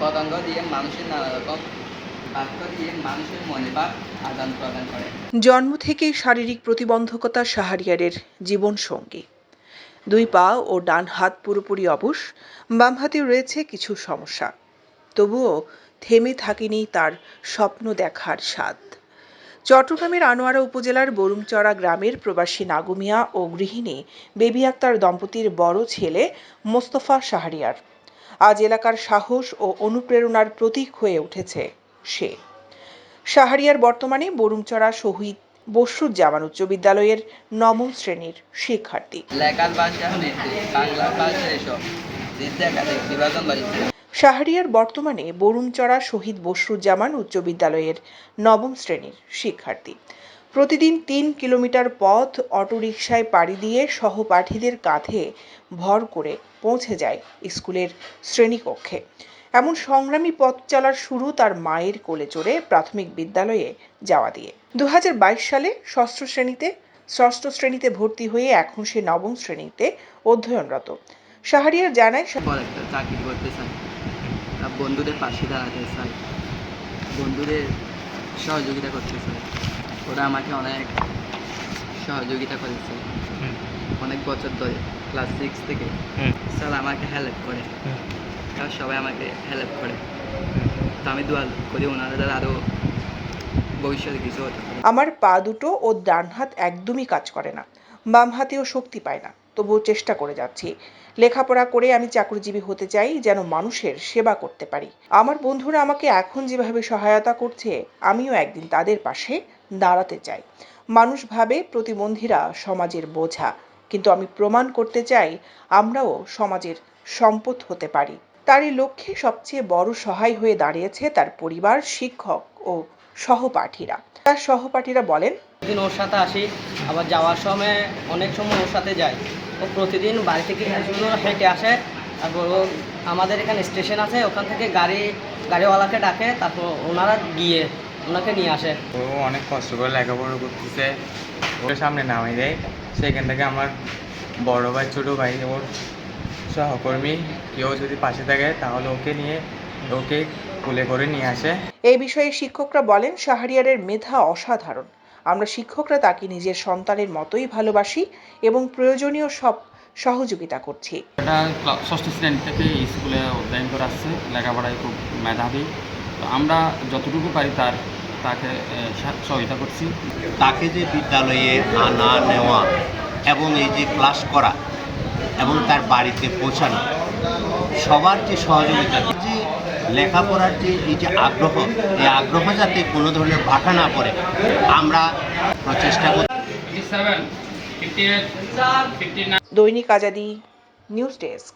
পতঙ্গ দিয়ে মানুষের নানা রকম জন্ম থেকেই শারীরিক প্রতিবন্ধকতা শাহরিয়ারের জীবন সঙ্গী। দুই পা ও ডান হাত পুরোপুরি অবশ, বাম হাতে রয়েছে কিছু সমস্যা। তবুও থেমে থাকেনি তার স্বপ্ন দেখার স্বাদ। চট্টগ্রামের আনোয়ারা উপজেলার বরুমচড়া গ্রামের প্রবাসী নাগুমিয়া ও গৃহিণী বেবি আক্তার দম্পতির বড় ছেলে মোস্তফা শাহরিয়ার। আজ এলাকার সাহস ও অনুপ্রেরণার প্রতীক হয়ে উঠেছে সে। শাহরিয়ার বর্তমানে বরুমচড়া শহীদ বসরুজ্জামান উচ্চ বিদ্যালয়ের নবম শ্রেণির শিক্ষার্থী। শাহরিয়ার বর্তমানে বরুমচড়া শহীদ বসরুজ্জামান উচ্চ বিদ্যালয়ের নবম শ্রেণির শিক্ষার্থী। প্রতিদিন তিন কিলোমিটার পথ অটোরিকশায় পাড়ি দিয়ে সহপাঠীদের কাঁধে ভর করে পৌঁছে যায় স্কুলের শ্রেণীকক্ষে। এমন সংগ্রামী পথ চলার শুরু তার মায়ের কোলে চড়ে প্রাথমিক বিদ্যালয়ে যাওয়া দিয়ে। দু হাজার বাইশ সালে ষষ্ঠ শ্রেণীতে ষষ্ঠ শ্রেণীতে ভর্তি হয়ে এখন সে নবম শ্রেণীতে অধ্যয়নরত। শাহরিয়ার জানায় চাকরি করতে বন্ধুদের পাশে দাঁড়াতে চাই। বন্ধুদের সহযোগিতা করতে চাই। ওরা আমাকে অনেক সহযোগিতা করেছে। অনেক বছর ধরে ক্লাস সিক্স থেকে। স্যার আমাকে হেল্প করে। সবাই আমাকে হেল্প করে। তো আমি দোয়া করি ওনারা আরও ভবিষ্যতে কিছু হতে পারে। আমার পা দুটো ও ডান হাত একদমই কাজ করে না। বাম হাতেও শক্তি পায় না। তবুও চেষ্টা করে যাচ্ছি। লেখাপড়া করে আমি চাকরিজীবী হতে চাই যেন মানুষের সেবা করতে পারি। আমার বন্ধুরা আমাকে এখন যেভাবে সহায়তা করছে আমিও একদিন তাদের পাশে দাঁড়াতে চাই। মানুষ ভাবে প্রতিবন্ধীরা সমাজের বোঝা। কিন্তু আমি প্রমাণ করতে চাই, আমরাও সমাজের সম্পদ হতে পারি। তারই লক্ষ্যে সবচেয়ে বড় সহায় হয়ে দাঁড়িয়েছে তার পরিবার, শিক্ষক ও সহপাঠীরা। তার সহপাঠীরা বলেন, প্রতিদিন ওর সাথে আসি, আবার যাওয়ার সময় অনেক সময় ওর সাথে যাই। ও প্রতিদিন বাড়ি থেকে হেঁটে আসে, তারপর ও আমাদের এখানে স্টেশন আছে, ওখান থেকে গাড়ি, গাড়িওয়ালাকে ডাকে, তারপর ওনারা গিয়ে ওনাকে নিয়ে আসে। ও অনেক কষ্ট করে লেখাপড়া করতেছে। ওর সামনে নামিয়ে দেয়। সেখান থেকে আমার বড় ভাই ছোটো ভাই ওর সহকর্মী কেউ যদি পাশে থাকে তাহলে ওকে নিয়ে ওকে কুলে করে নিয়ে আসে। এই বিষয়ে শিক্ষকরা বলেন শাহরিয়ারের মেধা অসাধারণ। আমরা শিক্ষকরা তাকে নিজের সন্তানের মতোই ভালোবাসি এবং প্রয়োজনীয় সব সহযোগিতা করছি। এটা ষষ্ঠ শ্রেণি থেকে স্কুলে অধ্যয়ন করে আসছে লেখাপড়ায় খুব মেধাবী। তো আমরা যতটুকু পারি তার তাকে সহায়তা করছি। তাকে যে বিদ্যালয়ে আনা নেওয়া এবং এই যে ক্লাস করা এবং তার বাড়িতে পৌঁছানো সবার যে সহযোগিতা যে লেখাপড়ার যে এই যে আগ্রহ এই আগ্রহ যাতে কোনো ধরনের বাধা না পড়ে আমরা প্রচেষ্টা করি দৈনিক আজাদি নিউজ ডেস্ক।